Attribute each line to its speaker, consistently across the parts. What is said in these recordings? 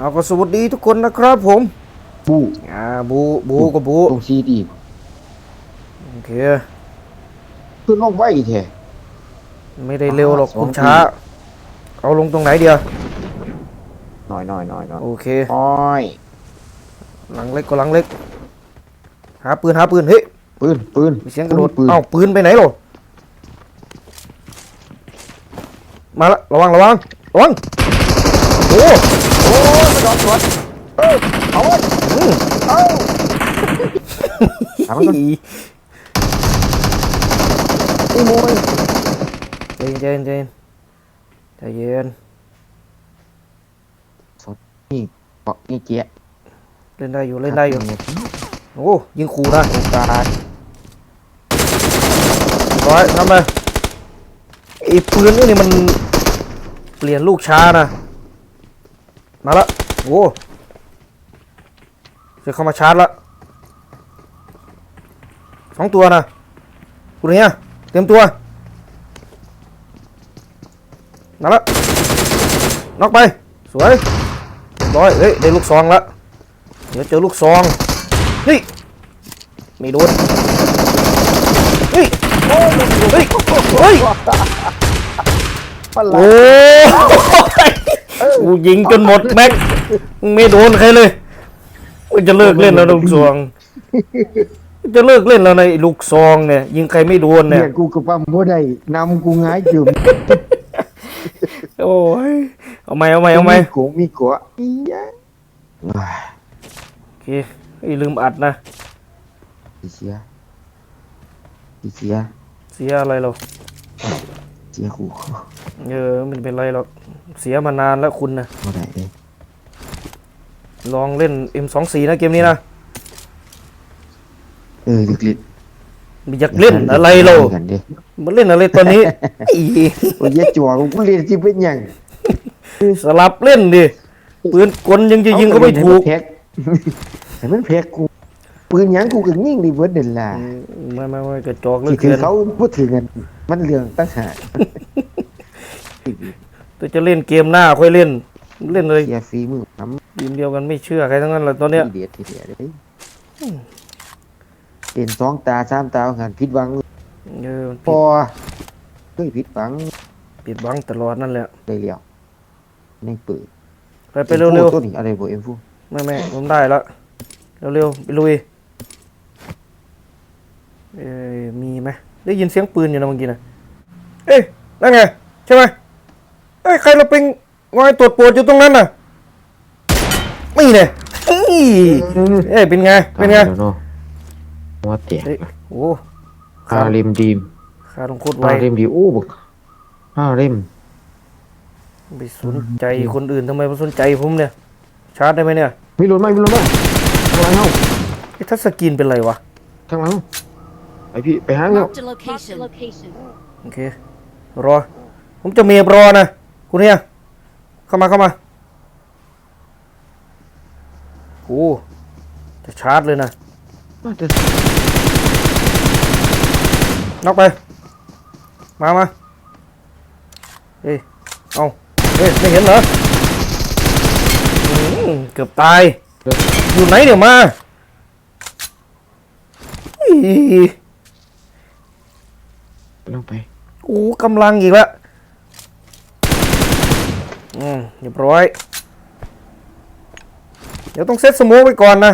Speaker 1: เอาก็สวัสดีทุกคนนะครับผม
Speaker 2: ปู
Speaker 1: อ่าบูบูก็บู
Speaker 2: ตรงซีดี
Speaker 1: โอเค
Speaker 2: ขึ้นลงไว้แท้
Speaker 1: ไม่ได้เร็วหรอก
Speaker 2: สอง
Speaker 1: คุณช้า
Speaker 2: ที
Speaker 1: เอาลงตรงไหนเดียว
Speaker 2: หน่อยหน่อยหน่อยหน่อย
Speaker 1: โอเค
Speaker 2: อ้อย
Speaker 1: หลังเล็กก็หลังเล็ก หาปืนหาปืนเฮ้ย
Speaker 2: ปืนปืน
Speaker 1: มีเสียงกระโดด
Speaker 2: ปืน
Speaker 1: เอ้าปืนไปไหนหรอมาละระวังระวังระวังโอ้
Speaker 2: โอ้ยกระโดดสวนเออเอาไว้เอาถามมันก่อน
Speaker 1: อี
Speaker 2: ไอ้โมย
Speaker 1: ใจนเย็นใจนใจเย็นสด
Speaker 2: นี่เกาะนี่เจี๊ย
Speaker 1: เล่นได้อยู่เล่นได้อยู่ โอ้ยิงขู่นะ
Speaker 2: โอกาส
Speaker 1: ร้อยทำไปไอ้ปืนนี่มันเปลี่ยนลูกช้านะ มาละโอ้จะเข้ามาชาร์จละสองตัวนะคุณเฮียเตรียมตัวมาละน็อกไป สวยร้อยเฮ้ย ได้ลูกซองละเดี๋ยวเจอลูกซองเฮ้ยไม่โดนเฮ้ยเฮ้ยเฮ้ย
Speaker 2: มันหลั
Speaker 1: โอ้ย กูยิงจนหมดแม็กไม่โดนใครเลยกูจะเลิกเล่นแล้วลูกซองกูจะเลิกเล่นแล้วในลูกซองเนี่ยยิงใครไม่โดน
Speaker 2: เนี่
Speaker 1: เนี่ยย
Speaker 2: กูกับปั๊มบ่ได้นำกูง่ายจืม
Speaker 1: โอ้ยเอาไหมเอาไหมเอาไหม
Speaker 2: โกงมีกัวอีหยังว้าย
Speaker 1: โอเคไอ้ยลืมอัดนะ
Speaker 2: อีเสียอีเสีย
Speaker 1: เสียอะไรหรอก
Speaker 2: เสียขู่
Speaker 1: เออไมันเป็นไรหรอกเสียมานานแล้วคุณนะ
Speaker 2: บ่ได้เลย
Speaker 1: ลองเล่น M24 นะเกมนี้นะ
Speaker 2: เออลึก
Speaker 1: มีอยากเล่นอะไรเรา
Speaker 2: กันดิ
Speaker 1: มาเล่นอะไรตอนนี้อี
Speaker 2: โอ้ยอย่าจั่วกูเรียนที่เป็นหยัง
Speaker 1: สลับเล่นดิปืนกลยังจะยิงก็ไม่ถูก
Speaker 2: เอาให้มันแพ็กให้มันแพ็กกูปืนหยังกูก็ยิงดิเบิดเด่นล่ะ
Speaker 1: ไม่ไม่ไม่กระจอกเหลย
Speaker 2: ที่คื
Speaker 1: เกิ
Speaker 2: อนเขาพูดถึงกันมันเรื่องตั้งหาก
Speaker 1: ตัวจะเล่นเกมหน้าค่อยเล่น เล่นอะไร
Speaker 2: เสียฝีมือทำ
Speaker 1: ทีมเดียวกันไม่เชื่อใครทั้งนั้นแหละตอนเนี้ย
Speaker 2: ทีเดียดทีเดียดเลยเป็นสองตาสามตาหันผิดหวัง
Speaker 1: เออมัน
Speaker 2: พอเคยผิดหวัง
Speaker 1: ปิดบังตลอดนั่นแหละ
Speaker 2: เลยเดียวในปืน
Speaker 1: ไปไปเร็ว
Speaker 2: ตัวนี้อะไรบ่เอ็มฟู
Speaker 1: ๆไม่ไม่ผมได้แล้วเร็วๆไปลุยเอ้ยมีไหมได้ยินเสียงปืนอยู่นะเมื่อกี้นะเอ้ยนั่นไงใช่ไหม เอ้ยใครเราเป็นงอยตรวจปวดอยู่ตรงนั้นน่ะไม่เนี่ยเอ้ยเอ้ยเป็นไงเป็นไง
Speaker 2: เนาะว่าเตะ
Speaker 1: เฮ้ยโอ้
Speaker 2: ฮาเร็มดีม
Speaker 1: ขาลงโคตรไว
Speaker 2: ฮาเร็มดีโอ้บักฮาเร็ม
Speaker 1: ไปสนใจคนอื่นทำไมมาสนใจผมเนี่ย ชาร์จได้ไหมเนี่ย
Speaker 2: มีรถไหมมีรถไหมทางหลังเฮา
Speaker 1: ไอ้ทัศสกินเป็นไรวะ
Speaker 2: ทางหลังไปพี่ไปหาเนาะ
Speaker 3: Marked a location. location.
Speaker 1: โอเครอ ผมจะเมียบรอนะ คุณเนี่ยเข้ามาเข้ามาโอ้จะชาร์จเลยนะ
Speaker 2: มาแต่
Speaker 1: น็อกไป มามาเฮ้ยเอาเฮ้ยไม่เห็นเหรออืมเกือบตาย อยู่ไหนเดี๋ยวมาอี
Speaker 2: ลงไป
Speaker 1: โอ้กำลังอีกแล้ว อืมเรียบร้อย เดี๋ยวต้องเซตสโมกไว้ก่อนนะ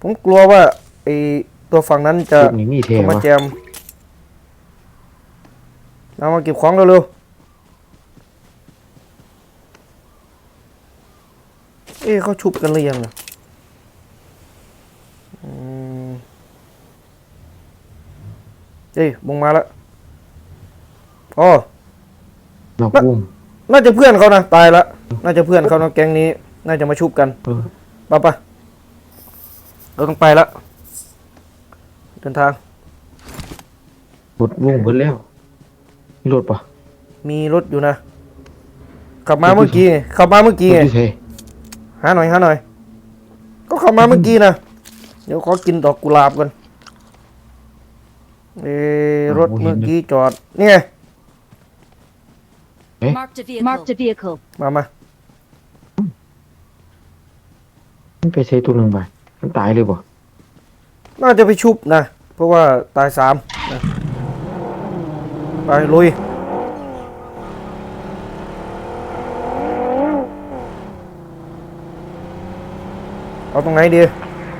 Speaker 1: ผมกลัวว่าไอตัวฝั่งนั้นจะ
Speaker 2: จุดนี้มีเท
Speaker 1: เข้ามา
Speaker 2: วะ
Speaker 1: แจมเอามาเก็บของเร็วๆเอ๊ะเขาชุบกันหรือยังนะอืมเอ้ยบงมาแล้วอ๋อ
Speaker 2: นอกวง
Speaker 1: น่าจะเพื่อนเขานะตายละน่าจะเพื่อนเขานะแก๊งนี้ น่าจะมาชุบกัน
Speaker 2: เออ
Speaker 1: ปะปะเราต้องไปละเดินทาง
Speaker 2: หมดวงเบิดแล้วมีรถปะ
Speaker 1: มีรถอยู่นะขับมาเมื่อกี้ขับมาเมื่อกี้
Speaker 2: รถ
Speaker 1: ไง
Speaker 2: ที่เท
Speaker 1: หาหน่อยหาหน่อย ก็ขับมาเมื่อกี้นะเดี๋ยวขอกินดอกกุหลาบก่อนเอะรถเมื่อกี้จอดนี่ไง
Speaker 3: Marked a vehicle. Marked a vehicle.
Speaker 1: มามา
Speaker 2: มันไปใช้ตัวหนึ่งไปมันตายเลยบ่
Speaker 1: น่าจะไปชุบนะ เพราะว่าตายสามนะไปลุย เอาตรงไหนดี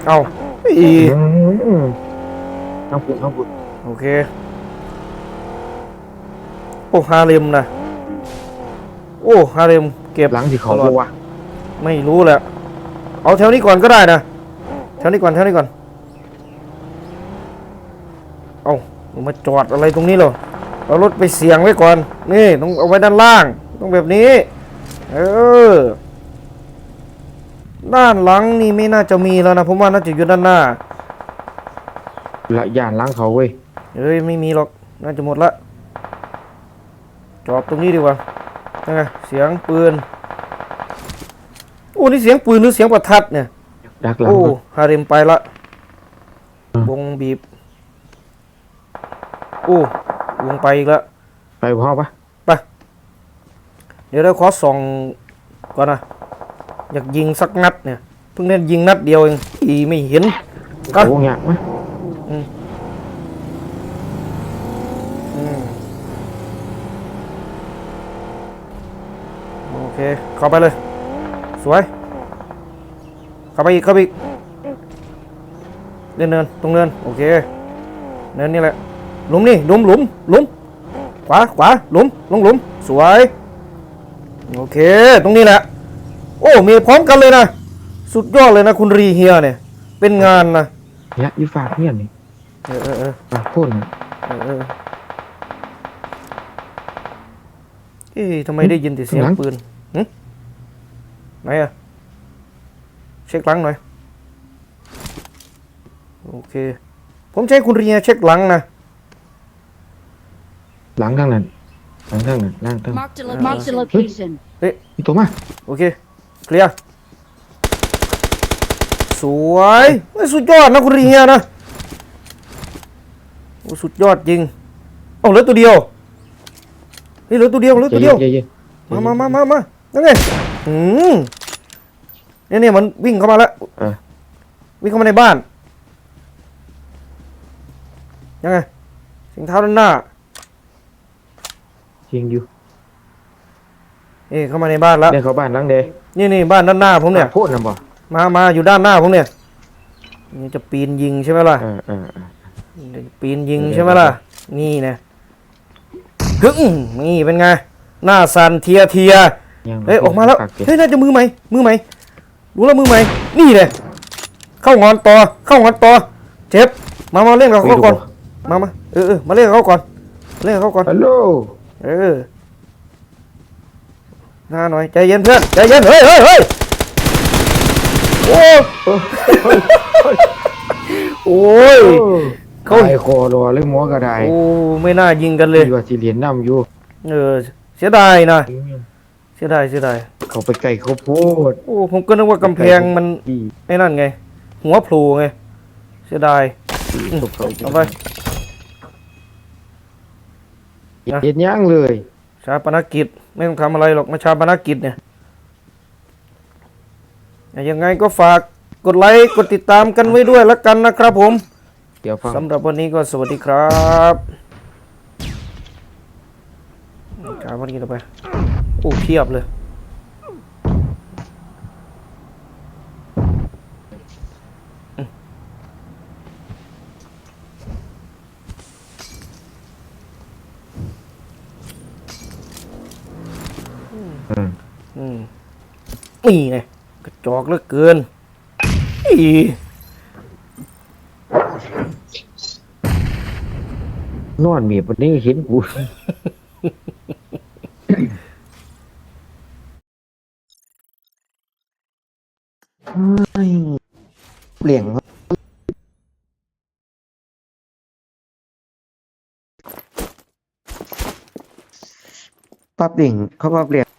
Speaker 1: เอาอี
Speaker 2: อืมน้ำปุ่นน้ำปุ่น
Speaker 1: โอเค โอ้ฮาเลมนะ โอ้ฮาเลมเก็บ
Speaker 2: หลังที่เขา
Speaker 1: ตลอ
Speaker 2: บ
Speaker 1: ด
Speaker 2: อกว่า
Speaker 1: ไม่รู้แหละเอาแถวนี้ก่อนก็ได้นะแถวนี้ก่อนแถวนี้ก่อน เอามาจอดอะไรตรงนี้เหรอเอารถไปเสียงไว้ก่อน นี่ต้องเอาไว้ด้านล่าง ต้องแบบนี้ เออ ด้านหลังนี่ไม่น่าจะมีแล้วนะผมว่าน่าจะอยู่ด้านหน้า
Speaker 2: ละย่านหล้างเขาเว้ย
Speaker 1: เอ้ยไม่มีหรอก น่าจะหมดละ จอดตรงนี้ดีกว่า ยังไงเสียงปืนโอ้นี่เสียงปืนหรือเสียงประทัดเนี่ย
Speaker 2: ดักหลัง
Speaker 1: โอ้
Speaker 2: ก่อน
Speaker 1: ฮาเร็มไปละ
Speaker 2: อืม
Speaker 1: วงบีบโอ้วงไปอีกแล้ว
Speaker 2: ไปพ่อปะ
Speaker 1: เดี๋ยวเราขอส่องก่อนนะอยากยิงสักนัดเนี่ยเพิ่งเล่นยิงนัดเดียวเองอีไม่เห็น
Speaker 2: เขาวงยากไหม
Speaker 1: อืมโอ เคเข้าไปเลย สวย เข้าไปอีกเข้าไปอีกเดินเนินตรงเนินโอเคเนินนี่แหละหลุมนี่หลุมหลุมหลุมขวาขวาหลุมลงหลุม สวยโอเค ตรงนี้แหละ โอ้มีพร้อมกันเลยนะ สุดยอดเลยนะคุณรีเฮียเนี่ย เป็นงานนะ
Speaker 2: เนี่ยอีฝากเนี่ยนี่
Speaker 1: เออเออเออ
Speaker 2: ฝากพ่นน่ะ
Speaker 1: เออเออเอ๊ะทำไมได้ยินแต่เสียงปืนหึ ไหนอะเช็คหลังหน่อย โอเค ผมใช้คุณเรียเช็คหลังนะ
Speaker 2: หลังทางนั้นหลังทางนั้นล่างทาง
Speaker 3: Marked a location. Marked a location.
Speaker 2: มีตัวมา
Speaker 1: โอเค เคลียร์ สวยเฮ้ยสุดยอดนะคุณเรียนะโอ้สุดยอดจริงโอ้าเหลือตัวเดียวเฮ้ยเหลือตัวเดียวเหลือตัวเดียว
Speaker 2: เย็นๆ
Speaker 1: มามามามามานั่นไง อืมเนี่ยเนี่ยมันวิ่งเข้ามาแล้ว
Speaker 2: เออ
Speaker 1: วิ่งเข้ามาในบ้าน ยังไงสิงเท้าด้านหน้า
Speaker 2: ยิงอยู่
Speaker 1: เอ้เข้ามาในบ้านแล้ว
Speaker 2: เดินเข้าบ้านหลังเด
Speaker 1: นี่นี่บ้านด้านหน้าผมเนี่ย
Speaker 2: พ่นนะบ่
Speaker 1: มามาอยู่ด้านหน้าผมเนี่ยนี่จะปีนยิงใช่ไหมล่ะ
Speaker 2: เออเออเออ
Speaker 1: นี่จะปีนยิงใช่ไหมล่ะ นี่นะฮึ่งนี่เป็นไง หน้าสันเทียเทีย
Speaker 2: ยัง
Speaker 1: เฮ้ยออกมาแล้ว
Speaker 2: ปกเก็บ
Speaker 1: เฮ้ยน่าจะมือใหม่มือใหม่รู้แล้วมือใหม่นี่เลยเข้างอนต่อเข้างอนต่อเจ็บมามาเล่นกับเขาก่อนมามาเออเออมาเล่นกับเขาก่อนเล่นกับเขาก่อน
Speaker 2: ฮัลโหล
Speaker 1: เออหน้าหน่อยใจเย็นเพื่อนใจเย็นเฮ้ยเฮ้ยเฮ้ยโอ้โอ้ยเขา
Speaker 2: เขาไอ้คอรอเลยหมอกระได
Speaker 1: โอ้ไม่น่ายิงกันเลย
Speaker 2: ดีว่าสิเหรียญน้ำอยู่
Speaker 1: เออเสียดายนะเสียดายเสียดาย
Speaker 2: เขาไปไก่ข้าวโพด
Speaker 1: โอ้ผมก็นึกว่ากำแพงมัน
Speaker 2: ดี
Speaker 1: ไอ้นั่นไง หัวโผล่ไงเสียดาย
Speaker 2: ตกเขา
Speaker 1: เอาไปนะ
Speaker 2: เห็นย่างเลย
Speaker 1: ชาปนกิจไม่ต้องทำอะไรหรอกมาชาปนกิจเนี่ยยังไงก็ฝากกดไลค์กดติดตามกันไว้ด้วยแล้วกันนะครับผม
Speaker 2: เดี๋ยวฟัง
Speaker 1: สำหรับวันนี้ก็สวัสดีครับชาปนกิจเอาไป โอ้เพียบเลย
Speaker 2: อืม
Speaker 1: อืมนี่ไงกระจอกเหลือเกินอี
Speaker 2: นอนมียวันนี้เห็นกู เปลี่ยนปรับเปลี่ยงเขาปรับเปลี่ยน